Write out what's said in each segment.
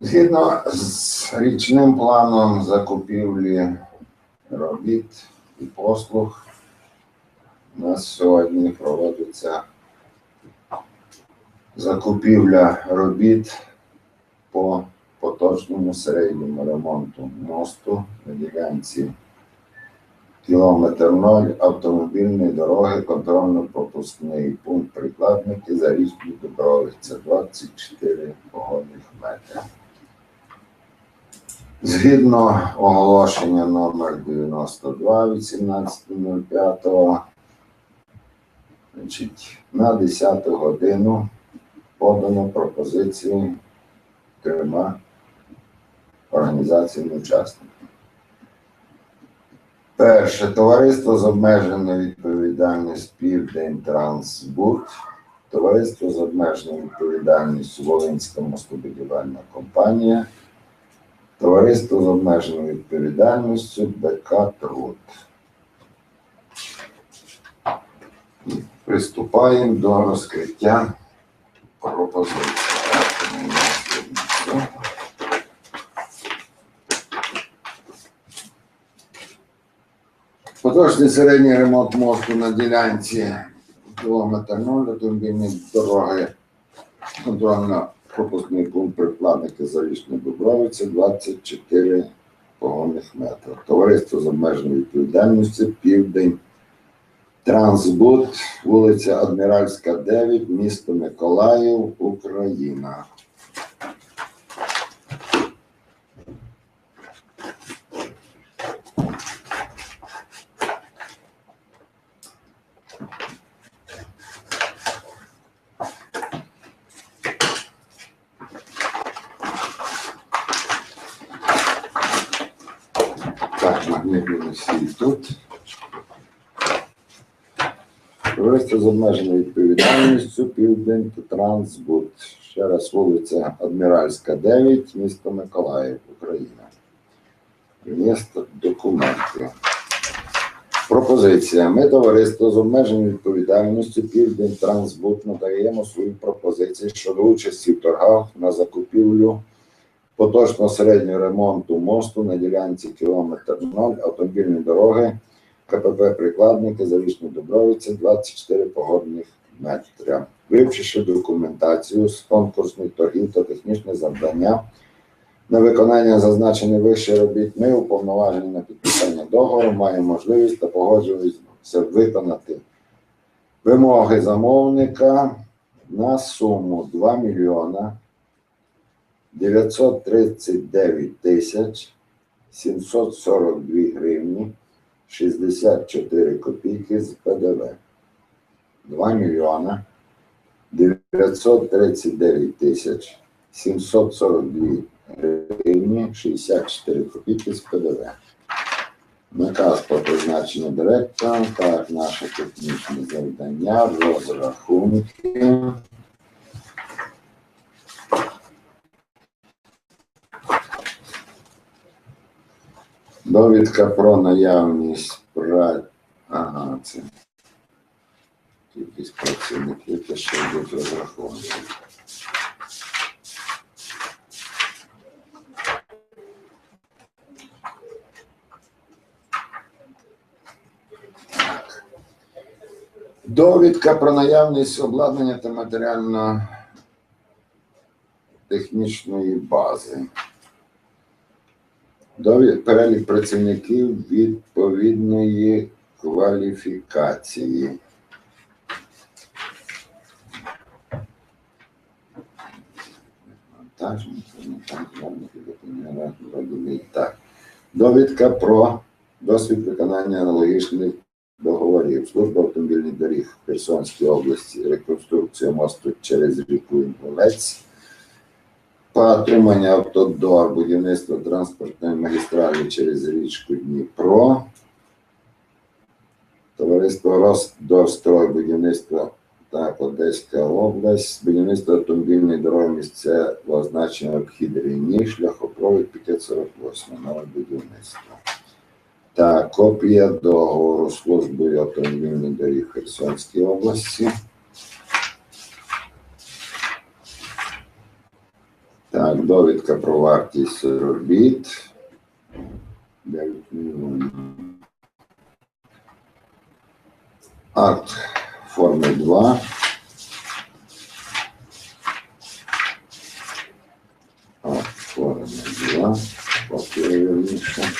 Згідно з річним планом закупівлі робіт і послуг, у нас сьогодні проводиться закупівля робіт по поточному середньому ремонту мосту на ділянці кілометр 0 автомобільної дороги, контрольно-пропускний пункт прикладники за річні Дубрових. Це 24 погодних метри. Згідно оголошення номер 92 від 17.05, значить, на 10 годину подано пропозиції трьома організаціями учасників. Перше товариство з обмеженою відповідальністю Південь Трансбуд, товариство з обмеженою відповідальністю Волинська мостобудівельна компанія, товариство з обмеженою відповідальністю БК Труд. Приступаємо до розкриття все. Поточний середній ремонт мосту на ділянці кілометр 0 автомобільної дороги. Контрольно-пропускний пункт прикладники Зарічної Дубровиці 24 погонних метри. Товариство з обмеженою відповідальністю Південь Трансбуд, вулиця Адміральська, 9, місто Миколаїв, Україна. Тут. Товариство з обмеженою відповідальністю Південь Трансбуд. Ще раз вулиця Адміральська, 9, місто Миколаїв, Україна. Місто документи. Пропозиція. Ми, товариство з обмеженою відповідальністю Південь Трансбуд, надаємо свої пропозиції щодо участі в торгах на закупівлю поточного середнього ремонту мосту на ділянці кілометр 0 автомобільної дороги КПП Прикладники Завічні Дубровиці 24 погодних метря. Вивчивши документацію з конкурсних торгів та технічне завдання на виконання зазначених вище робіт, ми уповноважені на підписання договору, маємо можливість та погоджуємося виконати вимоги замовника на суму 2 мільйона 939 тисяч 742 гривні 64 копійки з ПДВ. 2 мільйона 939 тисяч 742 гривні 64 копійки з ПДВ. Наказ про призначення директора, так, наше технічне завдання, розрахунки. Довідка про наявність пра... Ага, це кількість працівників, що йдуть розрахунки. Так. Довідка про наявність обладнання та матеріально-технічної бази. Перелік працівників відповідної кваліфікації. Довідка про досвід виконання аналогічних договорів. Служба автомобільних доріг Херсонській області, реконструкція мосту через ріку Інгулець, отримання автодор, будівництво транспортної магістралі через річку Дніпро, товариство Росдорстрой, будівництво так, Одеська область, будівництво автомобільної дороги місцевого значення обхід Рені, шляхопровід 548, нове будівництво. Та копія договору з службою автомобільних доріг Херсонської області. Так, довідка про вартість робіт. 9 мільйонів. Акт форми 2. Акт форми 2. Копія вірніше.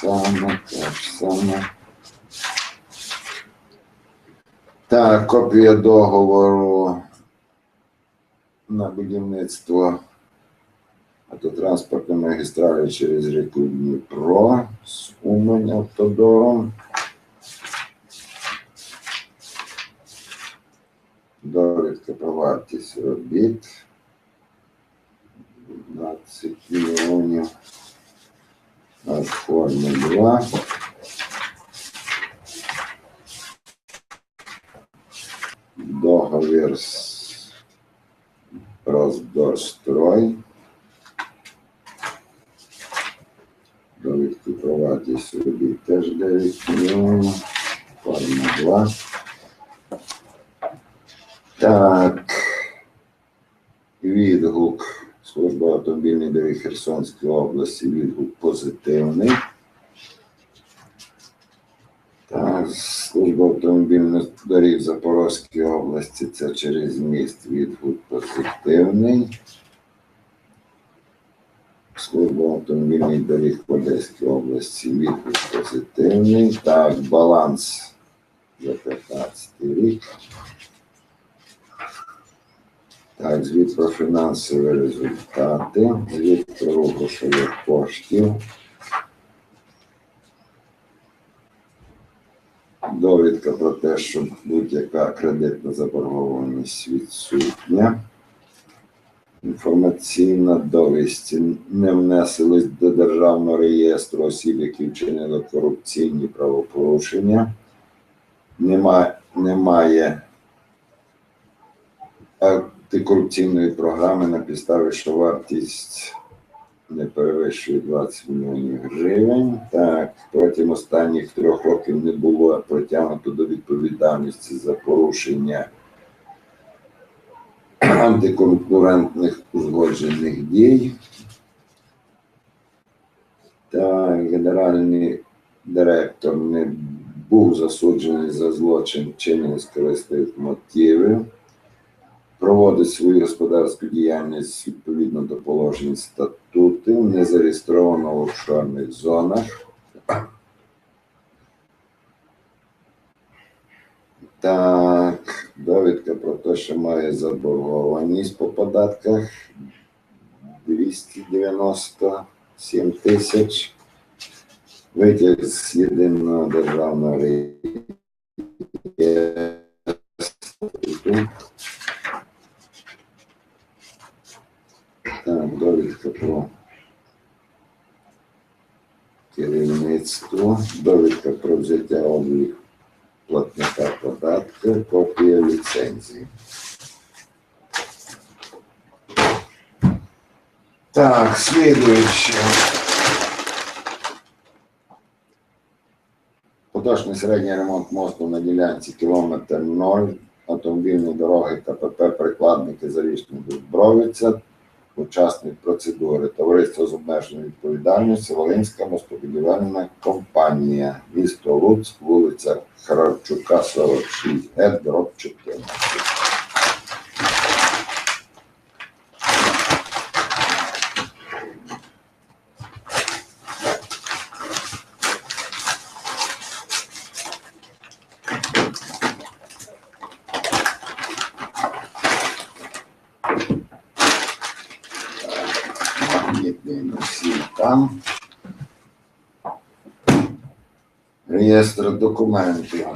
Саме, так само. Так, копія договору на будівництво автотранспортної магістралі через ріку Дніпро з Умань автодором. Довідка про вартість робіт. 12 мільйонів. А форми 2. Договір з Роздорстрой. Довідки про вартість робіт теж 9 мільйонів. Форма 2. Так. Відгук. Служба доріг області. Відгук позитивний. Так, служба автомобільних доріг Запорозької області. Це через міст. Відгук позитивний. Служба автомобільних доріг в Одеській області. Відгук позитивний. Так, баланс за 15 рік. Так, звіт про фінансові результати, звіт про грошових коштів. Довідка про те, що будь-яка кредитна заборгованість відсутня. Інформаційна довість не внесились до державного реєстру осіб, які вчинили корупційні правопорушення. Немає, немає антикорупційної програми на підставі, що вартість не перевищує 20 мільйонів гривень. Так, протягом останніх трьох років не було притягнуто до відповідальності за порушення антиконкурентних узгоджених дій. Та генеральний директор не був засуджений за злочин вчинений з корисних мотивів проводить свою господарську діяльність відповідно до положень статуту, не зареєстровано в офшорних зонах. Так, довідка про те, що має заборгованість по податках 297 тисяч. Витяг з єдиного державного реєстру. Так, довідка про керівництво, довідка про взяття облік платника податку, копія ліцензії. Так, слідуюче. Поточний середній ремонт мосту на ділянці кілометр 0 автомобільної дороги КПП прикладники Зарічний Дубровиця учасник процедури товариство з обмеженою відповідальністю Волинська мостобудівельна компанія, місто Луцьк, вулиця Харчука, 46, Г, дроб 14. Там. Реєстр документів.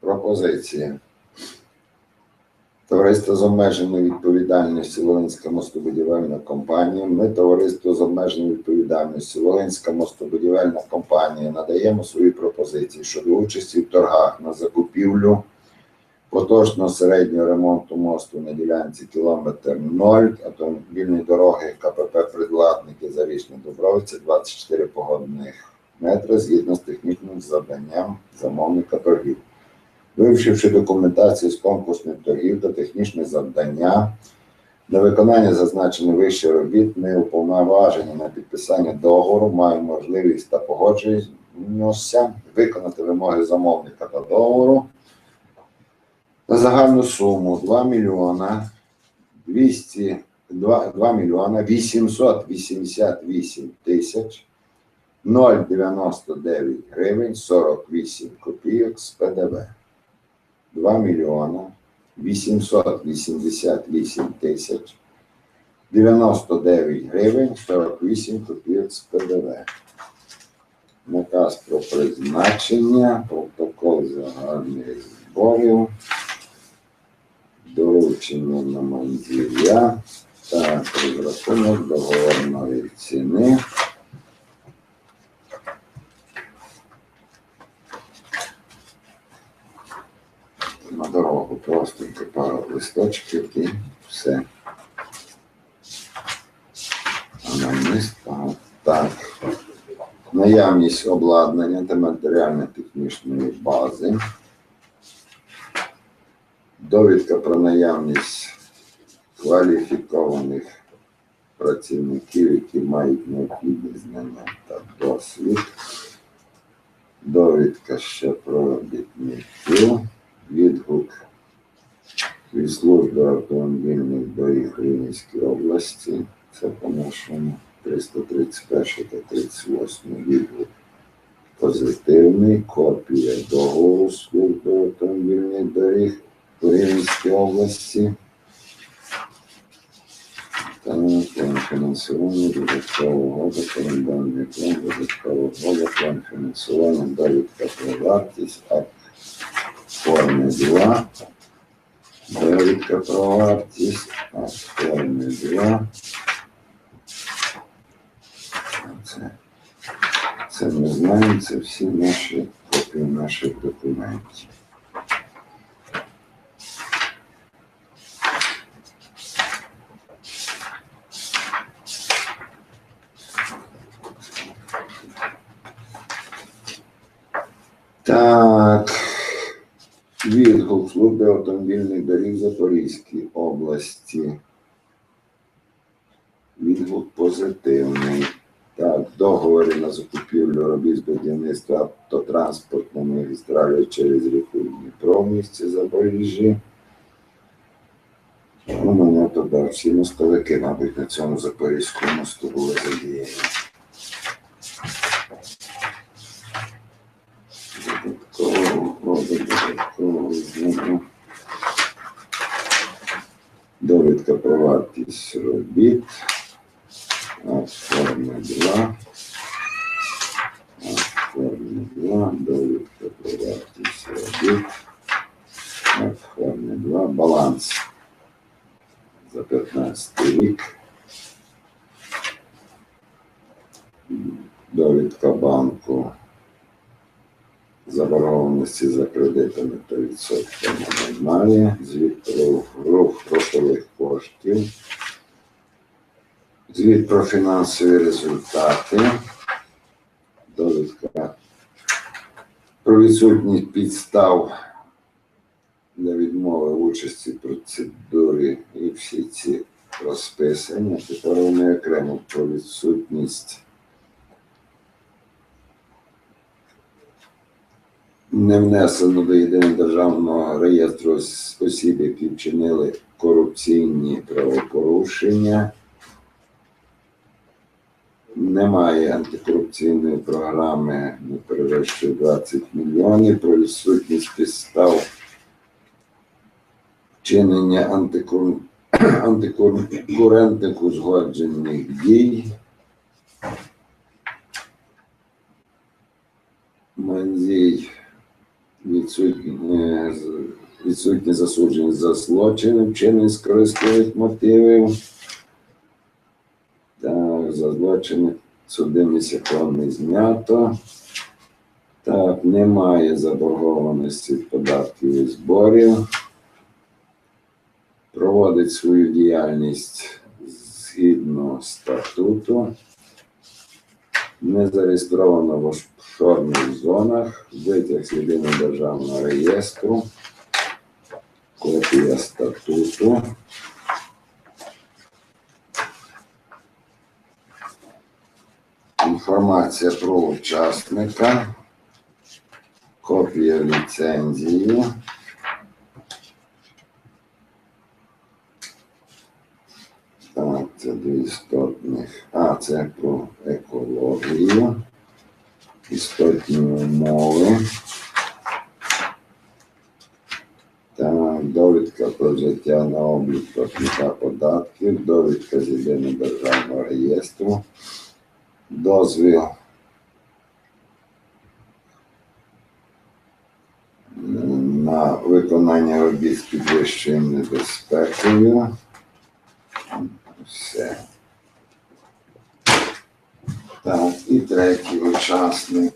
Пропозиція. Товариство з обмеженою відповідальністю Волинська мостобудівельна компанія. Ми, товариство з обмеженою відповідальністю Волинська мостобудівельна компанія, надаємо свої пропозиції щодо участі в торгах на закупівлю поточного середнього ремонту мосту на ділянці кілометр 0 автомобільної дороги КПП Придладники Зарічні Дубровиці 24 погодних метри згідно з технічним завданням замовника торгів. вивчивши документацію з конкурсних торгів та технічне завдання, на виконання зазначених вище робіт ми уповноважені на підписання договору, маємо можливість та погоджуємося виконати вимоги замовника та договору загальну суму 2 мільйона 200, 2, 2 мільйона 888 тисяч 0,99 гривень 48 копійок з ПДВ. 2 мільйона 888 тисяч 99 гривень 48 копійок з ПДВ. Наказ про призначення, протокол загальних зборів, доручення на манзілля та розрахунок договорної ціни. На дорогу просто пару листочків і все. А на низ так. так. Наявність обладнання та матеріально-технічної бази. Довідка про наявність кваліфікованих працівників, які мають необхідні знання та досвід. Довідка ще про робітників, відгук від служби автомобільних доріг Рівненської області. Це по нашому 331 та 38 відгук. Позитивний копія договору служби автомобільних доріг у Рівненській області. Та план фінансування, додаткового угода, календарний план, додаткового угода, план фінансування, довідка про вартість, акт форми 2, довідка про вартість, акт форми 2. Це, це ми знаємо, це всі наші копії наших документів. Відгук служби автомобільних доріг Запорізькій області. Відгук позитивний. Так, договори на закупівлю робіт з будівництва автотранспортної магістралі через ріку Дніпро в місті Запоріжжі. У мене туди всі мостовики, мабуть, на цьому Запорізькому мосту були задіяні. Знову. Довідка про вартість робіт. Акт форми 2. Акт форми 2. Довідка про вартість робіт. Акт форми 2. Баланс за 15 рік. Довідка банку заборгованості за кредитами та відсотками немає. Про рух грошових коштів. Звіт про фінансові результати. Довідка про відсутність підстав для відмови участі в процедурі і всі ці розписання. Тепер вони окремо про відсутність не внесено до єдиного державного реєстру осіб, які вчинили корупційні правопорушення. Немає антикорупційної програми, не перевищує 20 мільйонів. Про відсутність підстав вчинення антикор... узгоджених дій. Манзій відсутні, відсутні засуджені за злочини, вчинені з користових мотивів. Так, за злочини судимість якого не знято. Так, немає заборгованості податків і зборів. Проводить свою діяльність згідно статуту. Не зареєстровано в чорних зонах, витяг з єдиного державного реєстру, копія статуту. Інформація про учасника, копія ліцензії. Так, це дві істотних. А, це про. Істотні умови. Так, довідка про взяття на облік платника податків, довідка з єдиного державного реєстру, дозвіл на виконання робіт з підвищеною небезпекою. Все. Так, і третій учасник.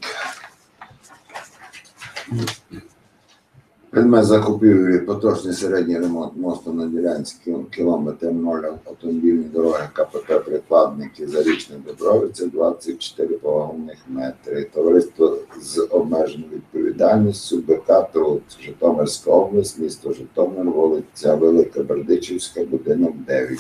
Предмет закупівлі поточний середній ремонт мосту на ділянці кіл- кілометр 0 автомобільної дороги КПП Прикладники Зарічний Добровиця 24 погонних метри. Товариство з обмеженою відповідальністю БК Труд, Житомирська область, місто Житомир, вулиця Велика Бердичівська, будинок 9.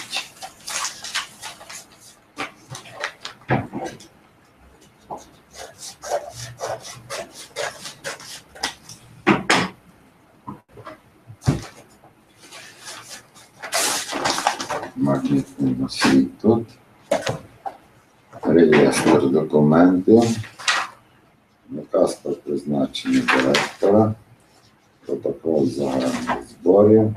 Тут. Реєстр документів. Наказ про призначення директора. Протокол загальних зборів.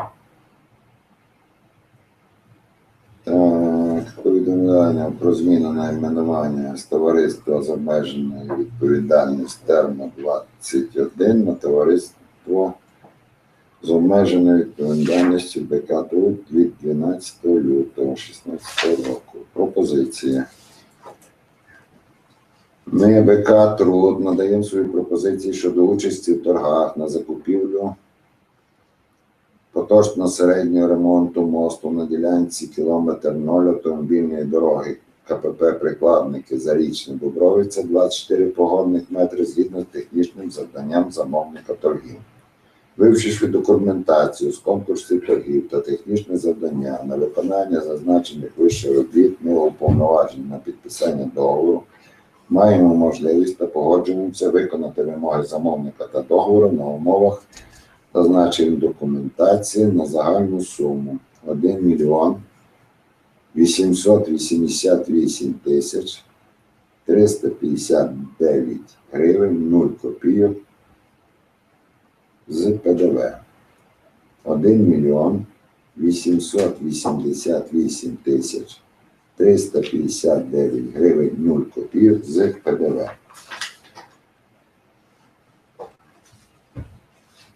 Так, повідомлення про зміну найменування з товариства з обмеженою відповідальністю термо 21 на товариство з обмеженою відповідальністю БК від 12 лютого 2016 року. Пропозиція. Ми БК Труд надаємо свої пропозиції щодо участі в торгах на закупівлю поточно середнього ремонту мосту на ділянці кілометр 0 автомобільної дороги КПП Прикладники Зарічне Бобровиця 24 погодних метри згідно з технічним завданням замовника торгів. Вивчивши документацію з конкурсів торгів та технічне завдання на виконання зазначених вище робіт, ми уповноважені на підписання договору, маємо можливість та погоджуємося виконати вимоги замовника та договору на умовах зазначеної документації на загальну суму 1 мільйон 888 тисяч 359 гривень 0 копійок з ПДВ 1 мільйон 888 тисяч 359 гривень 0 копійок з ПДВ.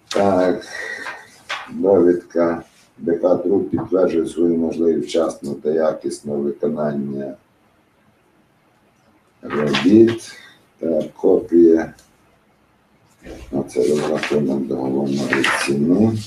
Так, довідка ДК Труд підтверджує свою можливість вчасно та якісного виконання робіт та копія а це розрахунок договорної ціни.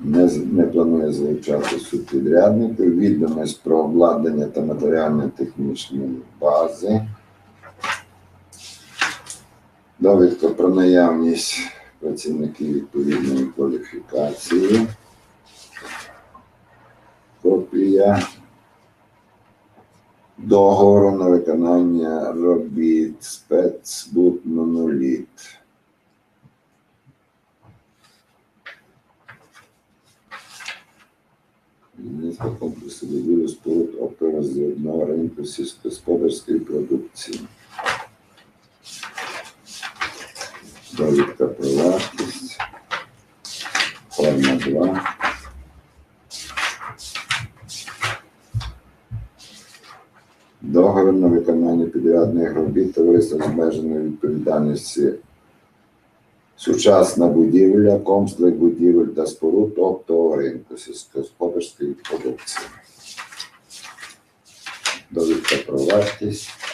Не, не планує залучати субпідрядників, відомість про обладнання та матеріально-технічної бази. Довідка про наявність працівників відповідної кваліфікації. Копія договору на виконання робіт спецбут моноліт. Будівництво комплексу будівлі споруд оперозрядного ринку сільськогосподарської продукції. Довідка про. Форма 2. Договір на виконання підрядних робіт товариства з обмеженою відповідальності. Сучасна будівля, комплекс будівель та споруд оптового ринку сільськогосподарської продукції. Довідка про вартість.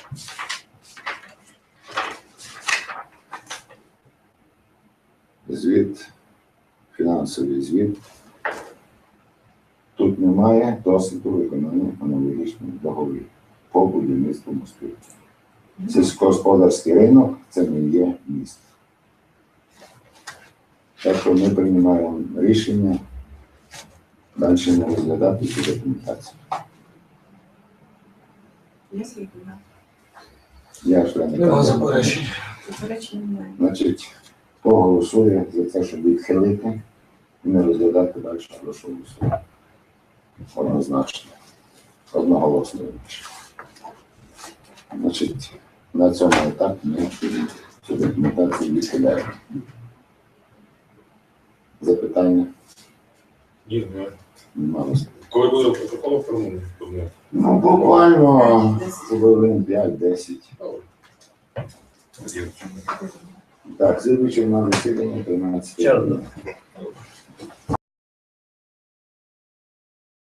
Звіт, фінансовий звіт. Тут немає досвіду виконання аналогічних договорів по будівництву мостів. Сільськогосподарський ринок це не є місто. Так що ми приймаємо рішення далі не розглядати цю документацію. Є свій куди? Я член Нема комітету. заперечень. Заперечень немає. Значить, хто голосує за те, щоб відхилити і не розглядати далі, прошу голосувати. Однозначно. Одноголосно. Значить, на цьому етапі ми цю документацію відхиляємо. Запитання Ні, немає. Коли буде протокол то. Ну, буквально хвилин 5-10. Так, слідуючи на засідання 13. Ще одне.